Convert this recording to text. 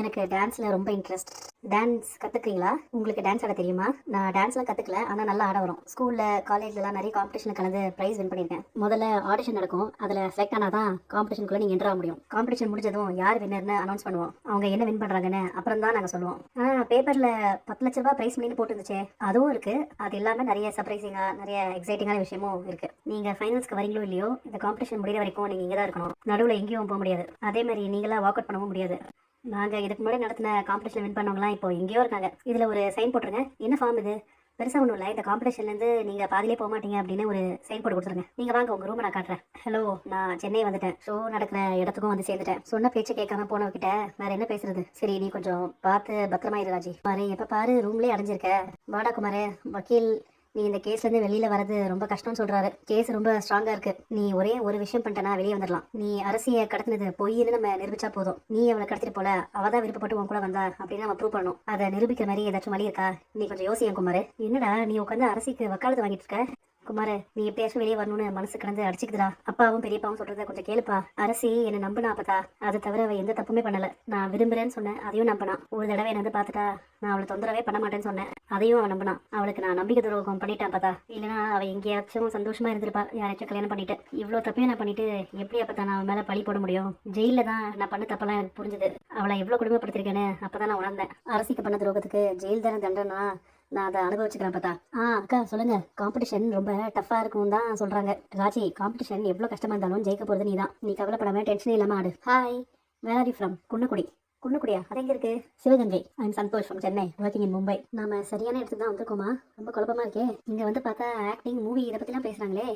எனக்கு டான்ஸில் ரொம்ப இன்ட்ரெஸ்ட் டான்ஸ் கற்றுக்குறீங்களா உங்களுக்கு டான்ஸ் ஆட தெரியுமா? நான் டான்ஸ்லாம் கற்றுக்கல ஆனால் நல்லா ஆட வரும். ஸ்கூலில் காலேஜ்லலாம் நிறைய காம்படிஷனில் கலந்து ப்ரைஸ் வின் பண்ணியிருக்கேன். முதல்ல ஆடிஷன் நடக்கும். அதில் செலக்ட் ஆனால் தான் காம்படிஷனுக்குள்ளே நீங்கள் என்ட்ரு ஆக முடியும். காம்படிஷன் முடிஞ்சதும் யார் வின்னர்னு அனௌன்ஸ் பண்ணுவோம். அவங்க என்ன வின் பண்ணுறாங்கன்னு அப்புறம் தான் நாங்கள் சொல்லுவோம். ஆனால் பேப்பரில் பத்து லட்ச ரூபாய் ப்ரைஸ் மணின்னு போட்டுருந்துச்சே. அதுவும் இருக்குது அது இல்லாமல் நிறைய சர்ப்ரைசிங்காக நிறைய எக்ஸைட்டிங்கான விஷயமும் இருக்குது நீங்கள் ஃபைனல்ஸ்க்கு வரீங்களோ இல்லையோ இந்த காம்படிஷன் முடிகிற வரைக்கும் நீங்கள் இங்கே தான் இருக்கணும். நடுவில் எங்கேயும் போக முடியாது. அதே மாதிரி நீங்களாம் வாக் அவுட் பண்ணவும் முடியாது. நாங்கள் இதுக்கு முன்னாடி நடத்தின காம்படிஷன் வின் பண்ணவங்களாம் இப்போ எங்கேயோ இருக்காங்க. இதில் ஒரு சைன் போட்டுருங்க. என்ன ஃபார்ம் இது? பெருசாக ஒன்றும் இல்லை. இந்த காம்படிஷன்லேருந்து நீங்கள் பாதிலே போக மாட்டீங்க அப்படின்னு ஒரு சைன் போட்டு கொடுத்துருங்க. நீங்கள் வாங்க உங்கள் ரூமை நான் காட்டுறேன். ஹலோ நான் சென்னை வந்துட்டேன். ஷோ நடக்கிற இடத்துக்கும் வந்து சேர்ந்துட்டேன். சொன்ன பேச்சு கேட்காம போனவகிட்ட வேற என்ன பேசுறது? சரி நீ கொஞ்சம் பார்த்து பத்திரமா இரு ராஜி எப்போ பாரு ரூம்லேயே அடைஞ்சிருக்க. வாடா குமார் வக்கீல் நீ இந்த கேஸ்லேருந்து வெளியில் வரது ரொம்ப கஷ்டம்னு சொல்கிறாரு கேஸ் ரொம்ப ஸ்ட்ராங்காக இருக்கு. நீ ஒரே ஒரு விஷயம் பண்ணிட்டனா வெளியே வந்துடலாம் நீ அரசியை கடத்தினது பொய்ன்னு நம்ம நிரூபிச்சா போதும். நீ அவளை கடத்திட்டு போல அவ தான் விருப்பப்பட்டு உன் கூட வந்தா அப்படின்னு நம்ம ப்ரூவ் பண்ணணும். அதை நிரூபிக்கிற மாதிரி ஏதாச்சும் வழி இருக்கா? நீ கொஞ்சம் யோசியன் குமார். என்னடா நீ உட்காந்து அரசிக்கு வக்காலத்து வாங்கிட்டு இருக்க? குமார் நீ எப்படியாச்சும் வெளியே வரணும்னு மனசு கிடந்து அடிச்சுக்குதுடா. அப்பாவும் பெரியப்பாவும் சொல்றத கொஞ்சம் கேளுப்பா. அரசி என்னை நம்பினா அப்பதா அது தவிர அவ எந்த தப்புமே பண்ணல. நான் விரும்புறேன்னு சொன்னேன். அதையும் நம்பினா. ஒரு தடவை என்ன வந்து பார்த்துட்டா நான் அவளை தொந்தரவே பண்ண மாட்டேன்னு சொன்னேன். அதையும் அவன் நம்பினான் அவளுக்கு நான் நம்பிக்கை துரோகம் பண்ணிட்டேன் பார்த்தா இல்லைனா அவ எங்கேயாச்சும் சந்தோஷமா இருந்திருப்பா. யாராச்சும் கல்யாணம் பண்ணிட்டு. இவ்வளோ தப்பையும் நான் பண்ணிட்டு எப்படி அப்பதான் நான் அவன் மேலே பழி போட முடியும்? ஜெயில தான் நான் பண்ண தப்பெல்லாம் எனக்கு புரிஞ்சுது. அவளை எவ்வளோ குடும்பப்படுத்திருக்கேன்னு அப்பதான் நான் உணர்ந்தேன். அரசிக்கு பண்ண துரோகத்துக்கு ஜெயில் தானே தண்டனா? நான் அதை அனுபவிச்சுக்கிறேன் பார்த்தா. ஆ அக்கா சொல்லுங்க. காம்படிஷன் ரொம்ப டஃப்பாக இருக்கும் தான் சொல்றாங்க. ராஜி காம்படிஷன் எவ்வளோ கஷ்டமா இருந்தாலும் ஜெயிக்க போறது நீ தான் நீ கவலைப்படாம டென்ஷனே இல்லாம ஆடு. Hi where are you from Kunnakudi. குன்னக்குடியா? அது எங்கே இருக்கு? Sivaganga. And Santhosh from Chennai working in Mumbai நாம சரியான இடத்துக்கு தான் வந்திருக்கோமா? ரொம்ப குழப்பமா இருக்கே. இங்கே வந்து பார்த்தா ஆக்டிங் மூவி இதை பற்றிலாம் பேசுகிறாங்களே